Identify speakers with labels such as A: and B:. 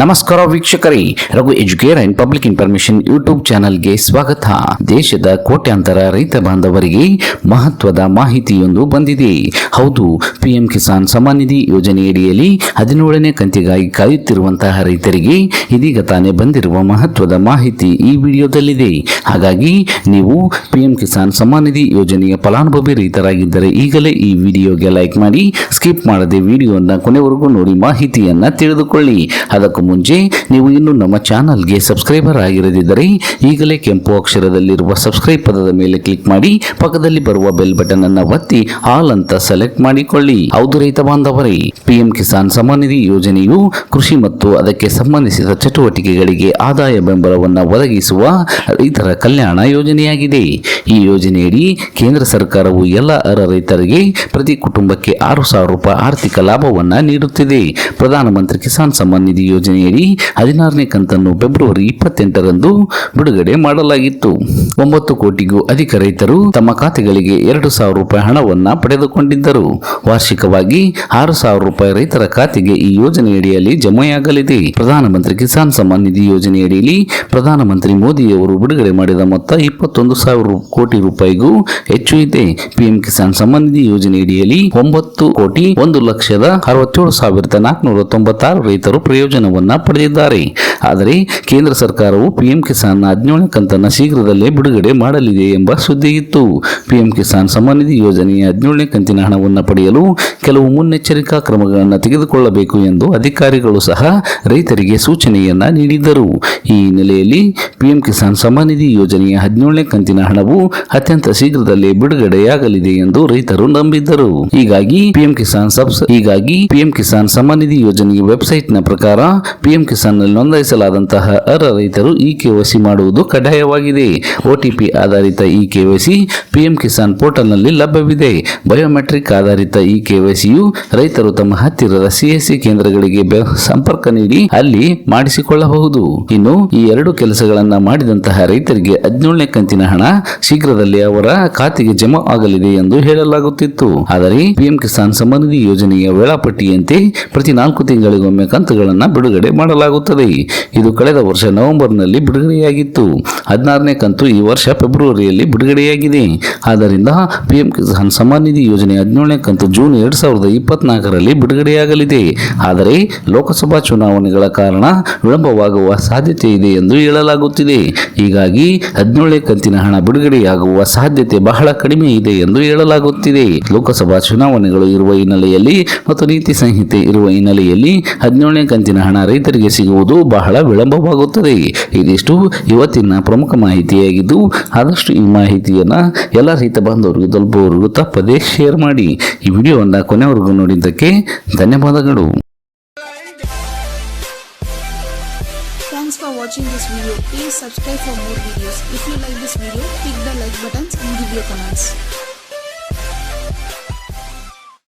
A: ನಮಸ್ಕಾರ ವೀಕ್ಷಕರೇ, Raghu educare and public information YouTube ಚಾನೆಲ್ಗೆ ಸ್ವಾಗತ. ದೇಶದ ಕೋಟ್ಯಾಂತರ ರೈತ ಬಾಂಧವರಿಗೆ ಮಹತ್ವದ ಮಾಹಿತಿಯೊಂದು ಬಂದಿದೆ. ಹೌದು, ಪಿಎಂ ಕಿಸಾನ್ ಸಮ್ಮಾನ್ ನಿಧಿ ಯೋಜನೆಯಡಿಯಲ್ಲಿ ಹದಿನೇಳನೇ ಕಂತಿಗಾಗಿ ಕಾಯುತ್ತಿರುವಂತಹ ರೈತರಿಗೆ ಇದೀಗ ತಾನೇ ಬಂದಿರುವ ಮಹತ್ವದ ಮಾಹಿತಿ ಈ ವಿಡಿಯೋದಲ್ಲಿದೆ. ಹಾಗಾಗಿ ನೀವು ಪಿಎಂ ಕಿಸಾನ್ ಸಮ್ಮಾನ್ ನಿಧಿ ಯೋಜನೆಯ ಫಲಾನುಭವಿ ರೈತರಾಗಿದ್ದರೆ ಈಗಲೇ ಈ ವಿಡಿಯೋಗೆ ಲೈಕ್ ಮಾಡಿ, ಸ್ಕಿಪ್ ಮಾಡದೆ ವಿಡಿಯೋನ ಕೊನೆವರೆಗೂ ನೋಡಿ ಮಾಹಿತಿಯನ್ನ ತಿಳಿದುಕೊಳ್ಳಿ. ಅದಕ್ಕೂ ಮುಂಚೆ ನೀವು ಇನ್ನು ನಮ್ಮ ಚಾನಲ್ಗೆ ಸಬ್ಸ್ಕ್ರೈಬರ್ ಆಗಿರದಿದ್ದರೆ ಈಗಲೇ ಕೆಂಪು ಅಕ್ಷರದಲ್ಲಿರುವ ಸಬ್ಸ್ಕ್ರೈಬ್ ಪದದ ಮೇಲೆ ಕ್ಲಿಕ್ ಮಾಡಿ, ಪಕ್ಕದಲ್ಲಿ ಬರುವ ಬೆಲ್ ಬಟನ್ ಅನ್ನು ಒತ್ತಿ, ಆಲ್ ಅಂತ ಸೆಲೆಕ್ಟ್ ಮಾಡಿಕೊಳ್ಳಿ. ಹೌದು ರೈತ ಬಾಂಧವರೇ, ಪಿಎಂ ಕಿಸಾನ್ ಸಮ್ಮಾನ್ ನಿಧಿ ಯೋಜನೆಯು ಕೃಷಿ ಮತ್ತು ಅದಕ್ಕೆ ಸಂಬಂಧಿಸಿದ ಚಟುವಟಿಕೆಗಳಿಗೆ ಆದಾಯ ಬೆಂಬಲವನ್ನು ಒದಗಿಸುವ ರೈತರ ಕಲ್ಯಾಣ ಯೋಜನೆಯಾಗಿದೆ. ಈ ಯೋಜನೆಯಡಿ ಕೇಂದ್ರ ಸರ್ಕಾರವು ಎಲ್ಲ ಅರ್ಹ ರೈತರಿಗೆ ಪ್ರತಿ ಕುಟುಂಬಕ್ಕೆ ಆರು ಸಾವಿರ ರೂಪಾಯಿ ಆರ್ಥಿಕ ಲಾಭವನ್ನು ನೀಡುತ್ತಿದೆ. ಪ್ರಧಾನಮಂತ್ರಿ ಕಿಸಾನ್ ಸಮ್ಮಾನ್ ನಿಧಿ ಯೋಜನೆಯಡಿ ಹದಿನಾರನೇ ಕಂತನ್ನು ಫೆಬ್ರವರಿ ಇಪ್ಪತ್ತೆಂಟರಂದು ಬಿಡುಗಡೆ ಮಾಡಲಾಗಿತ್ತು. ಒಂಬತ್ತು ಕೋಟಿಗೂ ಅಧಿಕ ರೈತರು ತಮ್ಮ ಖಾತೆಗಳಿಗೆ ಎರಡು ಸಾವಿರ ರೂಪಾಯಿ ಹಣವನ್ನು ಪಡೆದುಕೊಂಡಿದ್ದರು. ವಾರ್ಷಿಕವಾಗಿ ಆರು ಸಾವಿರ ರೂಪಾಯಿ ರೈತರ ಖಾತೆಗೆ ಈ ಯೋಜನೆಯಡಿಯಲ್ಲಿ ಜಮೆಯಾಗಲಿದೆ. ಪ್ರಧಾನಮಂತ್ರಿ ಕಿಸಾನ್ ಸಮ್ಮಾನ್ ನಿಧಿ ಯೋಜನೆಯಡಿಯಲ್ಲಿ ಪ್ರಧಾನಮಂತ್ರಿ ಮೋದಿಯವರು ಬಿಡುಗಡೆ ಮಾಡಿದ ಮೊತ್ತ ಇಪ್ಪತ್ತೊಂದು ಸಾವಿರ ಕೋಟಿ ರೂಪಾಯಿಗೂ ಹೆಚ್ಚು ಇದೆ. ಪಿಎಂ ಕಿಸಾನ್ ಸಮ್ಮಾನ್ ನಿಧಿ ಯೋಜನೆಯಡಿಯಲ್ಲಿ ಒಂಬತ್ತು ಕೋಟಿ ಒಂದು ಲಕ್ಷದ ಅರವತ್ತೇಳು ಸಾವಿರದ ನಾಲ್ಕುನೂರ ತೊಂಬತ್ತಾರು ರೈತರು ಪ್ರಯೋಜನವನ್ನ ಪಡೆದಿದ್ದಾರೆ. ಆದರೆ ಕೇಂದ್ರ ಸರ್ಕಾರವು ಪಿಎಂ ಕಿಸಾನ್ ಹದಿನೇಳನೇ ಕಂತನ್ನ ಶೀಘ್ರದಲ್ಲೇ ಬಿಡುಗಡೆ ಮಾಡಲಿದೆ ಎಂಬ ಸುದ್ದಿ ಇತ್ತು. ಪಿಎಂ ಕಿಸಾನ್ ಸಮಾನಿಧಿ ನಿಧಿ ಯೋಜನೆಯ ಹದಿನೇಳನೇ ಕಂತಿನ ಹಣವನ್ನು ಪಡೆಯಲು ಕೆಲವು ಮುನ್ನೆಚ್ಚರಿಕಾ ಕ್ರಮಗಳನ್ನು ತೆಗೆದುಕೊಳ್ಳಬೇಕು ಎಂದು ಅಧಿಕಾರಿಗಳು ಸಹ ರೈತರಿಗೆ ಸೂಚನೆಯನ್ನ ನೀಡಿದ್ದರು. ಈ ಹಿನ್ನೆಲೆಯಲ್ಲಿ ಪಿಎಂ ಕಿಸಾನ್ ಸಮಾನಿಧಿ ನಿಧಿ ಯೋಜನೆಯ ಹದಿನೇಳನೇ ಕಂತಿನ ಹಣವು ಅತ್ಯಂತ ಶೀಘ್ರದಲ್ಲೇ ಬಿಡುಗಡೆಯಾಗಲಿದೆ ಎಂದು ರೈತರು ನಂಬಿದ್ದರು. ಹೀಗಾಗಿ ಪಿಎಂ ಕಿಸಾನ್ ಸಬ್ಸ್ ಹೀಗಾಗಿ ಪಿಎಂ ಕಿಸಾನ್ ಸಮಾನಿಧಿ ನಿಧಿ ಯೋಜನೆಯ ವೆಬ್ಸೈಟ್ನ ಪ್ರಕಾರ ಪಿಎಂ ಕಿಸಾನ್ನಲ್ಲಿ ನೋಂದಾಯಿಸಲಾದಂತಹ ಅರ್ಹ ರೈತರು ಇ ಕೆವೈಸಿ ಮಾಡುವುದು ಕಡ್ಡಾಯವಾಗಿದೆ. ಒಟಿಪಿ ಆಧಾರಿತ ಇ ಕೆವೈಸಿ ಪಿಎಂ ಕಿಸಾನ್ ಪೋರ್ಟಲ್ನಲ್ಲಿ ಲಭ್ಯವಿದೆ. ಬಯೋಮೆಟ್ರಿಕ್ ಆಧಾರಿತ ಇ ಕೆವೈಸಿಯು ರೈತರು ತಮ್ಮ ಹತ್ತಿರದ ಸಿಎಸ್ಸಿ ಕೇಂದ್ರಗಳಿಗೆ ಸಂಪರ್ಕ ನೀಡಿ ಅಲ್ಲಿ ಮಾಡಿಸಿಕೊಳ್ಳಬಹುದು. ಇನ್ನು ಈ ಎರಡು ಕೆಲಸಗಳನ್ನ ಮಾಡಿದಂತಹ ರೈತರಿಗೆ ಹದಿನೇಳನೇ ಕಂತಿನ ಹಣ ಶೀಘ್ರದಲ್ಲಿ ಅವರ ಖಾತೆಗೆ ಜಮಾ ಆಗಲಿದೆ ಎಂದು ಹೇಳಲಾಗುತ್ತಿತ್ತು. ಆದರೆ ಪಿಎಂ ಕಿಸಾನ್ ನಿಧಿ ಯೋಜನೆಯ ವೇಳಾಪಟ್ಟಿಯಂತೆ ಪ್ರತಿ ನಾಲ್ಕು ತಿಂಗಳಿಗೊಮ್ಮೆ ಕಂತುಗಳನ್ನ ಬಿಡುಗಡೆ ಮಾಡಲಾಗುತ್ತದೆ. ಇದು ಕಳೆದ ವರ್ಷ ನವೆಂಬರ್ನಲ್ಲಿ ಬಿಡುಗಡೆಯಾಗಿತ್ತು. ಹದಿನಾರನೇ ಕಂತು ಈ ವರ್ಷ ಫೆಬ್ರವರಿಯಲ್ಲಿ ಬಿಡುಗಡೆಯಾಗಿದೆ. ಆದ್ದರಿಂದ ಪಿಎಂ ಕಿಸಾನ್ ಸಮ್ಮಾನ್ ನಿಧಿ ಯೋಜನೆ ಹದಿನೇಳನೇ ಕಂತು ಜೂನ್ ಎರಡ್ ಸಾವಿರದ ಇಪ್ಪತ್ನಾಲ್ಕರಲ್ಲಿ ಬಿಡುಗಡೆಯಾಗಲಿದೆ. ಆದರೆ ಲೋಕಸಭಾ ಚುನಾವಣೆಗಳ ಕಾರಣ ವಿಳಂಬವಾಗುವ ಸಾಧ್ಯತೆ ಇದೆ ಎಂದು ಹೇಳಲಾಗುತ್ತಿದೆ. ಹೀಗಾಗಿ ಹದಿನೇಳನೇ ಕಂತಿನ ಹಣ ಬಿಡುಗಡೆಯಾಗುವ ಸಾಧ್ಯತೆ ಬಹಳ ಕಡಿಮೆ ಇದೆ ಎಂದು ಹೇಳಲಾಗುತ್ತಿದೆ. ಲೋಕಸಭಾ ಚುನಾವಣೆಗಳು ಇರುವ ಹಿನ್ನೆಲೆಯಲ್ಲಿ ಮತ್ತು ನೀತಿ ಸಂಹಿತೆ ಇರುವ ಹಿನ್ನೆಲೆಯಲ್ಲಿ ಹದಿನೇಳನೇ ಕಂತಿನ ಹಣ ರೈತರಿಗೆ ಸಿಗುವುದು ಬಹಳ ವಿಳಂಬವಾಗುತ್ತದೆ ಇದಿಷ್ಟು ಇವತ್ತಿನ ಪ್ರಮುಖ ಮಾಹಿತಿಯಾಗಿದ್ದು ಆದಷ್ಟು ಈ ಮಾಹಿತಿಯನ್ನು ಎಲ್ಲ ರೈತ ಬಾಂಧವರಿಗೂ ತಲುಪುವವರೆಗೂ ತಪ್ಪದೇ ಶೇರ್ ಮಾಡಿ ಈ ವಿಡಿಯೋವನ್ನು ಕೊನೆವರೆಗೂ ನೋಡಿದ್ದಕ್ಕೆ ಧನ್ಯವಾದಗಳು
B: Thanks for watching this video. Please subscribe for more videos. If you like this video, click the like buttons and give your comments.